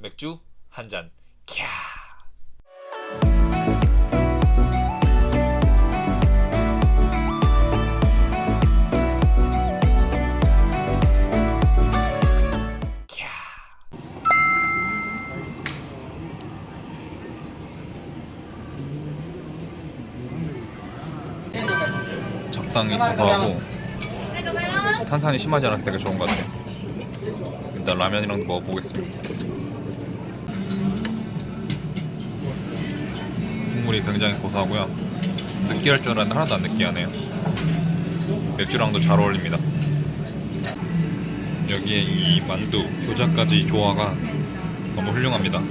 맥주 한 잔. 캬. 적당히 고소하고 탄산이 심하지 않아서 되게 좋은 것 같아요. 일단 라면이랑도 먹어보겠습니다. 국물이 굉장히 고소하고요. 느끼할 줄 알았는데 하나도 안 느끼하네요. 맥주랑도 잘 어울립니다. 여기에 이 만두, 교자까지 조화가 너무 훌륭합니다.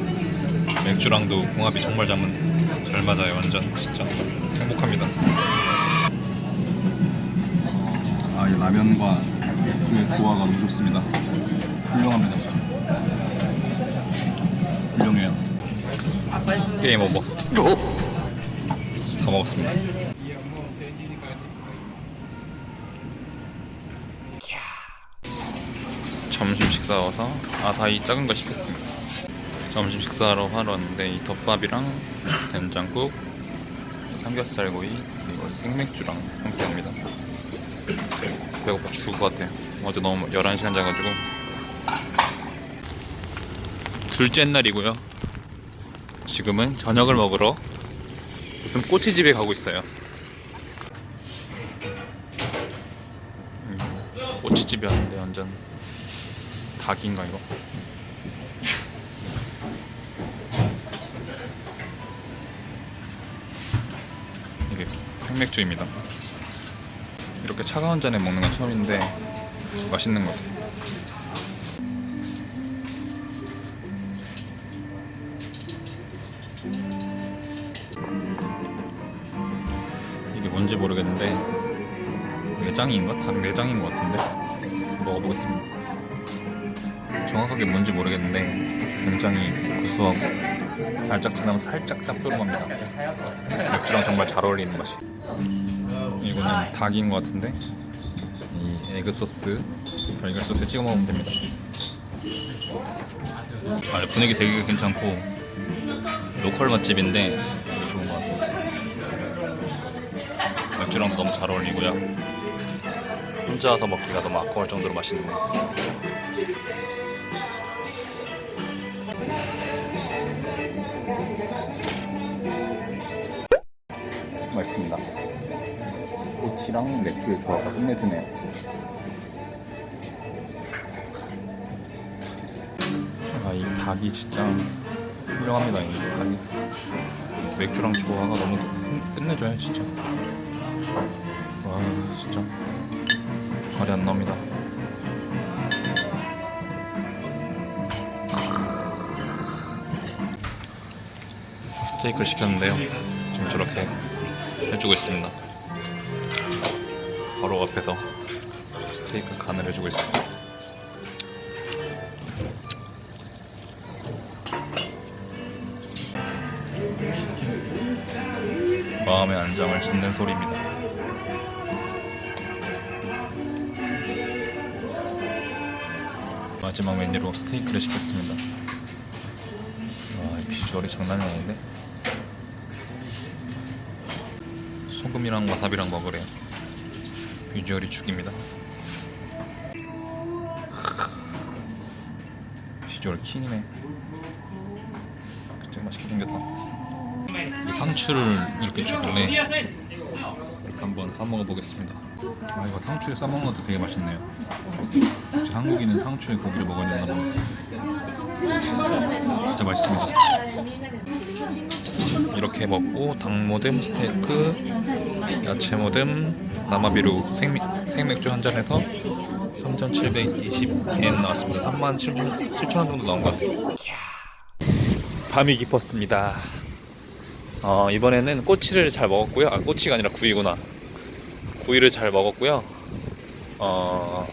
맥주랑도 궁합이 정말 잘, 맞- 잘 맞아요. 완전 진짜 행복합니다. 아, 이 라면과 맥주의 조화가 너무 좋습니다. 훌륭합니다. 훌륭해요. 게임 오버. 다 먹었습니다. 점심 식사 와서 아 다 이 작은 거 시켰습니다. 점심 식사로 하러 왔는데 이 덮밥이랑 된장국, 삼겹살구이 그리고 생맥주랑 함께합니다. 배고파 죽을 것 같아요. 어제 너무 11시간 자가지고 둘째 날이고요. 지금은 저녁을 먹으러 무슨 꼬치집에 가고 있어요. 음, 꼬치집이 왔는데 완전 닭인가 이거? 이게 생맥주입니다. 이렇게 차가운 잔에 먹는 건 처음인데 맛있는 것 같아요. 뭔지 모르겠는데 내장인가? 닭 내장인 것 같은데 먹어보겠습니다. 정확하게 뭔지 모르겠는데 굉장히 구수하고 달짝지나면 살짝 짭조름합니다. 맥주랑 정말 잘 어울리는 맛이. 이거는 닭인 것 같은데 이 에그 소스, 달걀 소스 찍어 먹으면 됩니다. 아, 분위기 되게 괜찮고 로컬 맛집인데 맥주랑 너무 잘 어울리고요. 혼자서 먹기가 너무 아까울 정도로 맛있네요. 맛있습니다. 꼬치랑 맥주의 조화가 끝내주네요. 아, 이 닭이 진짜 훌륭합니다. 이 닭이 맥주랑 조화가 너무 끝- 끝내줘요, 진짜. 와, 진짜 말이 안 나옵니다. 스테이크를 시켰는데요. 지금 저렇게 해주고 있습니다. 바로 앞에서 스테이크 간을 해주고 있습니다. 마음의 안정을 찾는 소리입니다. 마지막 메뉴로 스테이크를 시켰습니다. 와, 이 비주얼이 장난이 아닌데? 소금이랑 와사비랑 먹으래요. 비주얼이 죽입니다. 비주얼 킹이네. 진짜 맛있게 생겼다. 이 상추를 이렇게 주길래 싸 먹어 보겠습니다. 아 이거 상추에 싸 먹는 것도 되게 맛있네요. 역시 한국인은 상추에 고기를 되나 봐요. 진짜 맛있습니다. 이렇게 먹고 닭 모듬 스테이크, 야채 모듬, 남아비루 생맥, 생맥주 한 잔에서 3,720엔 나왔습니다. 37,000원 정도 나온 것 같아요. 밤이 깊었습니다. 어, 이번에는 꼬치를 잘 먹었고요. 아, 꼬치가 아니라 구이구나. 구이를 잘 먹었고요. 어,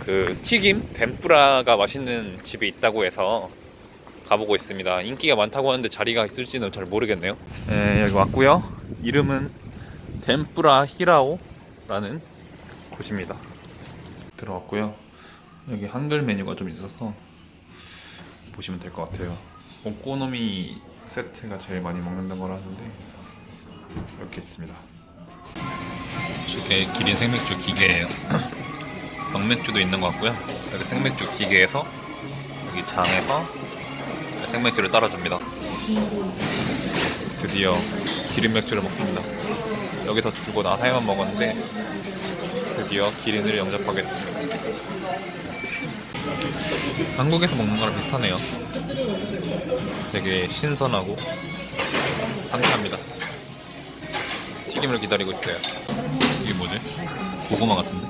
그 튀김 덴뿌라가 맛있는 집이 있다고 해서 가보고 있습니다. 인기가 많다고 하는데 자리가 있을지는 잘 모르겠네요. 네, 여기 왔고요. 이름은 덴뿌라 히라오라는 곳입니다. 들어왔고요. 여기 한글 메뉴가 좀 있어서 보시면 될 것 같아요. 오코노미 세트가 제일 많이 먹는다는 거라는데 이렇게 있습니다. 이게 기린 생맥주 기계예요. 병맥주도 있는 것 같고요. 여기 생맥주 기계에서 여기 장에서 생맥주를 따라줍니다. 드디어 기린 맥주를 먹습니다. 여기서 주고 나사에만 먹었는데 드디어 기린을 영접하게 됐습니다. 한국에서 먹는 거랑 비슷하네요. 되게 신선하고 상쾌합니다. 튀김을 기다리고 있어요. 고구마 같은데?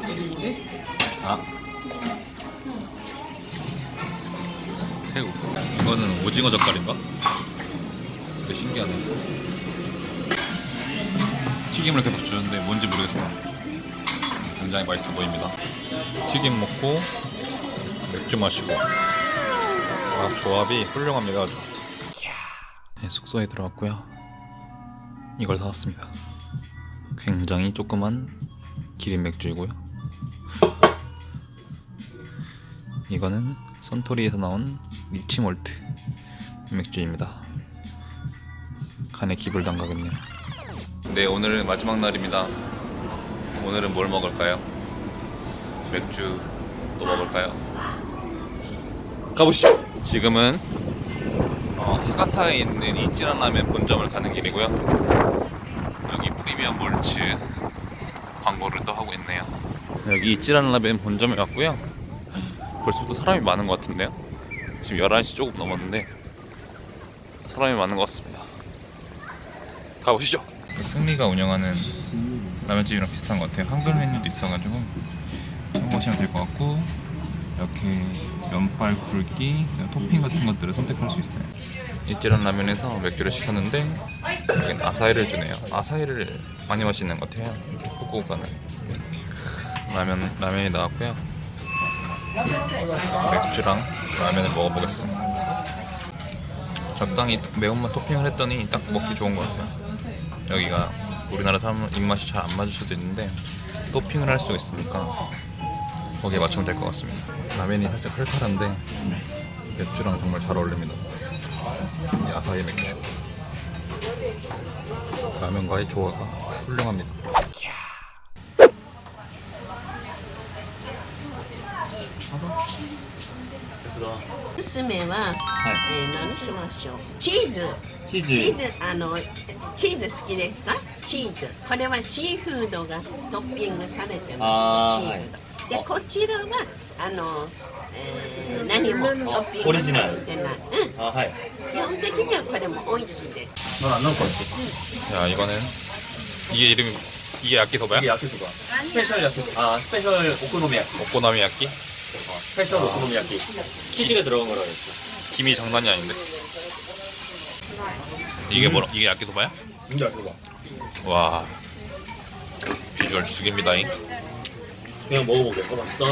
아. 새우. 이거는 오징어 젓갈인가? 되게 신기하네. 튀김을 계속 주는데 뭔지 모르겠어요. 굉장히 맛있어 보입니다. 튀김 먹고 맥주 마시고. 아, 조합이 훌륭합니다. 아주. 네, 숙소에 들어왔고요. 이걸 사왔습니다. 굉장히 조그만 기린 맥주이고요. 이거는 선토리에서 나온 리치몰트 맥주입니다. 간에 기불 담가겠네요. 네, 오늘은 마지막 날입니다. 오늘은 뭘 먹을까요? 맥주 또 먹을까요? 가보시죠. 지금은 어, 하가타에 있는 이찌란 라면 본점을 가는 길이고요. 여기 프리미엄 몰츠 광고를 또 하고 있네요. 여기 이찌란 라면 본점에 왔고요. 벌써부터 사람이 많은 것 같은데요. 지금 11시 조금 넘었는데 사람이 많은 것 같습니다. 가보시죠. 승리가 운영하는 라면집이랑 비슷한 것 같아요. 한글 메뉴도 있어가지고 참고하시면 될 것 같고 이렇게 면발 굵기, 토핑 같은 것들을 선택할 수 있어요. 이찌란 라면에서 맥주를 시켰는데 여긴 아사히를 주네요. 아사히를 많이 마시는 것 같아요. 후쿠오카는 라면 라면이 나왔고요. 맥주랑 라면을 먹어보겠습니다. 적당히 매운맛 토핑을 했더니 딱 먹기 좋은 것 같아요. 여기가 우리나라 사람 입맛이 잘 안 맞을 수도 있는데 토핑을 할 수 있으니까 거기에 맞추면 될 것 같습니다. 라면이 살짝 칼칼한데 맥주랑 정말 잘 어울립니다. 이 아사히 맥주. 라면과의 조화가 훌륭합니다. 娘は、えー何しましょうチーズチーズチーズあのチーズ好きですかチーズこれはシーフードがトッピングされてますシーあーフードでこちらはあの、えー何もトッピングオリジナルされてない、うん、あはい基本的にはこれも美味しいです 아, 안 나올 것 같아. 야 이거는 이게 이름이 이게 야끼소바야? 이게 야키소바. 스페셜 야키소바. 아, 스페셜 오코노미야키. 오코나미 야끼? 어, 스페셜 오코노미야키. 치즈가 들어간 거라 그랬어. 김이 장난이 아닌데. 이게 뭐라? 이게 야끼소바야? 근데 야키소바. 와 비주얼 죽입니다잉. 그냥 먹어보겠어. 맛있다.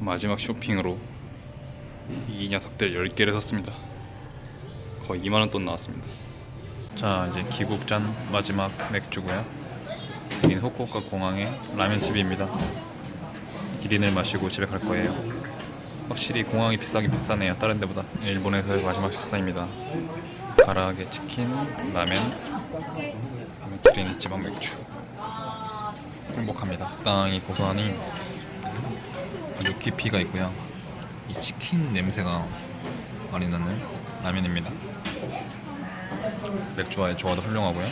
마지막 쇼핑으로 이 녀석들 10개를 샀습니다. 거의 2만 원 돈 나왔습니다. 자, 이제 귀국전 마지막 맥주고요. 여기는 후쿠오카 공항의 라면집입니다. 기린을 마시고 집에 갈 거예요. 확실히 공항이 비싸긴 비싸네요. 다른 데보다. 일본에서의 마지막 식사입니다. 가라아게 치킨, 그다음에 기린 지방 맥주. 행복합니다. 땅이 고소하니 아주 깊이가 있고요. 이 치킨 냄새가 많이 나는 라면입니다. 맥주와의 조화도 훌륭하고요.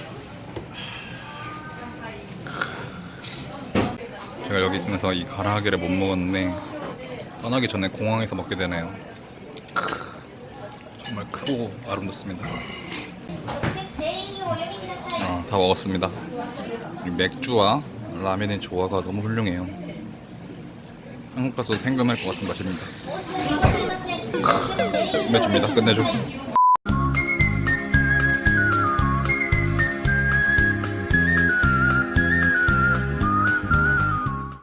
제가 여기 있으면서 이 가라아게를 못 먹었는데 떠나기 전에 공항에서 먹게 되네요. 정말 크고 아름답습니다. 어, 다 먹었습니다. 이 맥주와 라면의 조화가 너무 훌륭해요. 한국 가서 생각날 것 같은 맛입니다. 끝내줍니다. 끝내줘.